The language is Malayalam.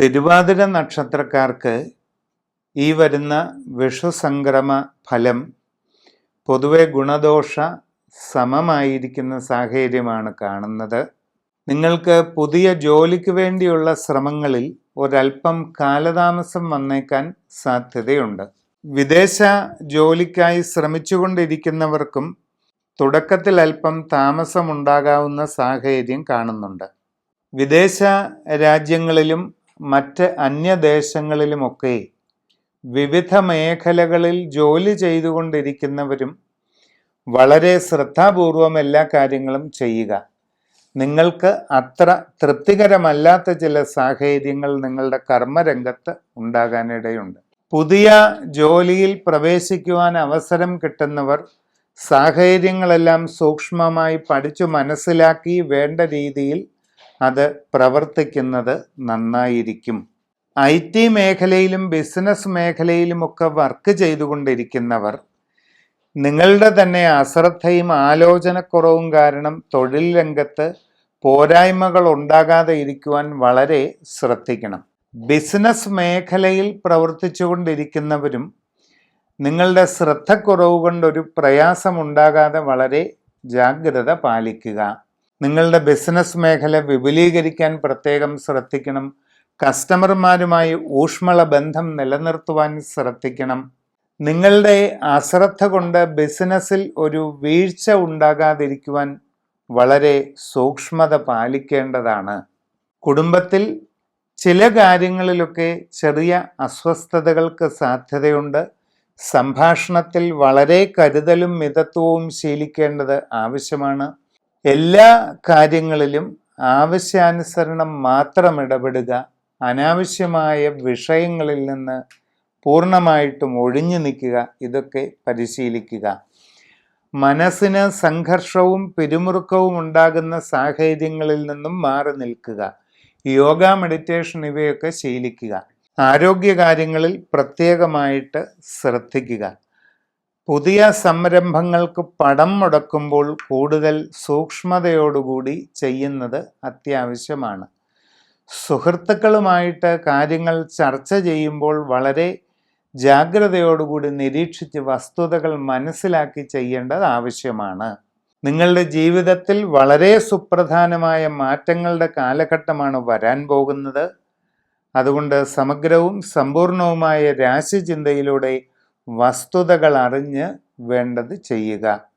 തിരുവാതിര നക്ഷത്രക്കാർക്ക് ഈ വരുന്ന വിഷുസംക്രമ ഫലം പൊതുവെ ഗുണദോഷ സമമായിരിക്കുന്ന സാഹചര്യമാണ് കാണുന്നത്. നിങ്ങൾക്ക് പുതിയ ജോലിക്ക് വേണ്ടിയുള്ള ശ്രമങ്ങളിൽ ഒരൽപ്പം കാലതാമസം വന്നേക്കാൻ സാധ്യതയുണ്ട്. വിദേശ ജോലിക്കായി ശ്രമിച്ചുകൊണ്ടിരിക്കുന്നവർക്കും തുടക്കത്തിൽ അല്പം താമസമുണ്ടാകാവുന്ന സാഹചര്യം കാണുന്നുണ്ട്. വിദേശ രാജ്യങ്ങളിലും മറ്റ് അന്യദേശങ്ങളിലുമൊക്കെ വിവിധ മേഖലകളിൽ ജോലി ചെയ്തുകൊണ്ടിരിക്കുന്നവരും വളരെ ശ്രദ്ധാപൂർവം എല്ലാ കാര്യങ്ങളും ചെയ്യുക. നിങ്ങൾക്ക് അത്ര തൃപ്തികരമല്ലാത്ത ചില സാഹചര്യങ്ങൾ നിങ്ങളുടെ കർമ്മരംഗത്ത് ഉണ്ടാകാനിടയുണ്ട്. പുതിയ ജോലിയിൽ പ്രവേശിക്കുവാൻ അവസരം കിട്ടുന്നവർ സാഹചര്യങ്ങളെല്ലാം സൂക്ഷ്മമായി പഠിച്ചു മനസ്സിലാക്കി വേണ്ട രീതിയിൽ അത് പ്രവർത്തിക്കുന്നത് നന്നായിരിക്കും. ഐ ടി മേഖലയിലും ബിസിനസ് മേഖലയിലുമൊക്കെ വർക്ക് ചെയ്തുകൊണ്ടിരിക്കുന്നവർ നിങ്ങളുടെ തന്നെ അശ്രദ്ധയും ആലോചനക്കുറവും കാരണം തൊഴിൽ രംഗത്ത് പോരായ്മകൾ ഉണ്ടാകാതെ ഇരിക്കുവാൻ വളരെ ശ്രദ്ധിക്കണം. ബിസിനസ് മേഖലയിൽ പ്രവർത്തിച്ചുകൊണ്ടിരിക്കുന്നവരും നിങ്ങളുടെ ശ്രദ്ധക്കുറവ് കൊണ്ടൊരു പ്രയാസമുണ്ടാകാതെ വളരെ ജാഗ്രത പാലിക്കുക. നിങ്ങളുടെ ബിസിനസ് മേഖല വിപുലീകരിക്കാൻ പ്രത്യേകം ശ്രദ്ധിക്കണം. കസ്റ്റമർമാരുമായി ഊഷ്മള ബന്ധം നിലനിർത്തുവാൻ ശ്രദ്ധിക്കണം. നിങ്ങളുടെ അശ്രദ്ധ കൊണ്ട് ബിസിനസ്സിൽ ഒരു വീഴ്ച ഉണ്ടാകാതിരിക്കുവാൻ വളരെ സൂക്ഷ്മത പാലിക്കേണ്ടതാണ്. കുടുംബത്തിൽ ചില കാര്യങ്ങളിലൊക്കെ ചെറിയ അസ്വസ്ഥതകൾക്ക് സാധ്യതയുണ്ട്. സംഭാഷണത്തിൽ വളരെ കരുതലും മിതത്വവും ശീലിക്കേണ്ടത് ആവശ്യമാണ്. എല്ലാ കാര്യങ്ങളിലും ആവശ്യാനുസരണം മാത്രം ഇടപെടുക അനാവശ്യമായ വിഷയങ്ങളിൽ നിന്ന് പൂർണമായിട്ടും ഒഴിഞ്ഞു നിൽക്കുക ഇതൊക്കെ പരിശീലിക്കുക. മനസ്സിന് സംഘർഷവും പിരിമുറുക്കവും ഉണ്ടാകുന്ന സാഹചര്യങ്ങളിൽ നിന്നും മാറി നിൽക്കുക. യോഗ മെഡിറ്റേഷൻ ഇവയൊക്കെ ശീലിക്കുക. ആരോഗ്യകാര്യങ്ങളിൽ പ്രത്യേകമായിട്ട് ശ്രദ്ധിക്കുക. പുതിയ സംരംഭങ്ങൾക്ക് പടം മുടക്കുമ്പോൾ കൂടുതൽ സൂക്ഷ്മതയോടുകൂടി ചെയ്യുന്നത് അത്യാവശ്യമാണ്. സുഹൃത്തുക്കളുമായിട്ട് കാര്യങ്ങൾ ചർച്ച ചെയ്യുമ്പോൾ വളരെ ജാഗ്രതയോടുകൂടി നിരീക്ഷിച്ച് വസ്തുതകൾ മനസ്സിലാക്കി ചെയ്യേണ്ടത് ആവശ്യമാണ്. നിങ്ങളുടെ ജീവിതത്തിൽ വളരെ സുപ്രധാനമായ മാറ്റങ്ങളുടെ കാലഘട്ടമാണ് വരാൻ പോകുന്നത്. അതുകൊണ്ട് സമഗ്രവും സമ്പൂർണവുമായ രാശിചിന്തയിലൂടെ വസ്തുതകൾ അറിഞ്ഞ് വേണ്ടത് ചെയ്യുക.